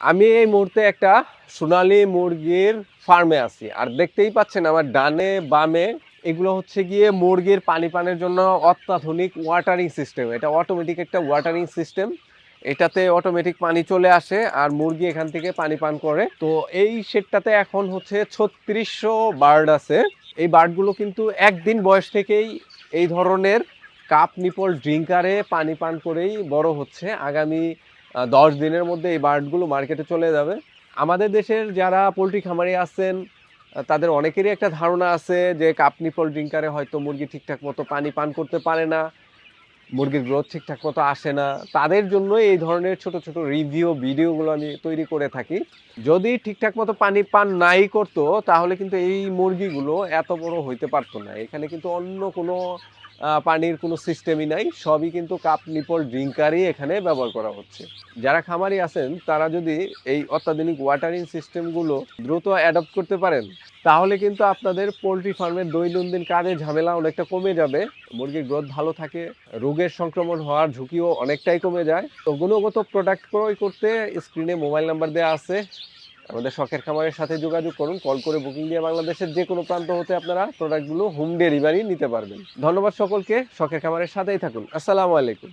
আমি এই মুহূর্তে একটা সোনালী মুরগির ফার্মে আছি। আর দেখতেই পাচ্ছেন আমার ডানে, বামে, এগুলো হচ্ছে গিয়ে মুরগির পানি পানের জন্য অত্যাধুনিক ওয়াটারিং সিস্টেম এটা অটোমেটিক একটা ওয়াটারিং সিস্টেম এটাতে অটোমেটিক পানি চলে আসে আর মুরগি এখান থেকে পানি পান করে। তো এই শেডটাতে এখন হচ্ছে ছত্রিশশো বার্ড আছে। এই বার্ডগুলো কিন্তু একদিন বয়স থেকেই এই ধরনের কাপ নিপল ড্রিঙ্কারে পানি পান করেই বড় হচ্ছে। আগামী দশ দিনের মধ্যে এই বার্ডগুলো মার্কেটে চলে যাবে। আমাদের দেশের যারা পোলট্রি খামারে আছেন তাদের অনেকেরই একটা ধারণা আছে যে কাপনি নিপল ড্রিঙ্কারে হয়তো মুরগি ঠিকঠাক মতো পানি পান করতে পারে না। মুরগির গ্রোথ ঠিকঠাক মতো আসে না। তাদের জন্য এই ধরনের ছোট ছোট রিভিউ ভিডিওগুলো আমি তৈরি করে থাকি। যদি ঠিকঠাক মতো পানি পান নাই করতো, তাহলে কিন্তু এই মুরগিগুলো এত বড় হইতে পারতো না। এখানে কিন্তু অন্য কোনো পানির কোনো সিস্টেমই নাই। সবই কিন্তু কাপ নিপল ড্রিঙ্কারই এখানে ব্যবহার করা হচ্ছে। যারা খামারি আছেন, তারা যদি এই অত্যাধুনিক ওয়াটারিং সিস্টেমগুলো দ্রুত অ্যাডপ্ট করতে পারেন, তাহলে কিন্তু আপনাদের পোলট্রি ফার্মের দৈনন্দিন কাজে ঝামেলা অনেকটা কমে যাবে। মুরগির গ্রোথ ভালো থাকে রোগের সংক্রমণ হওয়ার ঝুঁকিও অনেকটাই কমে যায়। তো গুণগত প্রোডাক্ট ক্রয় করতে স্ক্রিনে মোবাইল নাম্বার দেওয়া আছে। আমাদের শখের খামারের সাথে যোগাযোগ করুন কল করে বুকিং দিয়ে বাংলাদেশের যে কোনো প্রান্ত হতে আপনারা প্রোডাক্টগুলো হোম ডেলিভারি নিতে পারবেন। ধন্যবাদ সকলকে, শখের খামারের সাথেই থাকুন। আসসালামু আলাইকুম।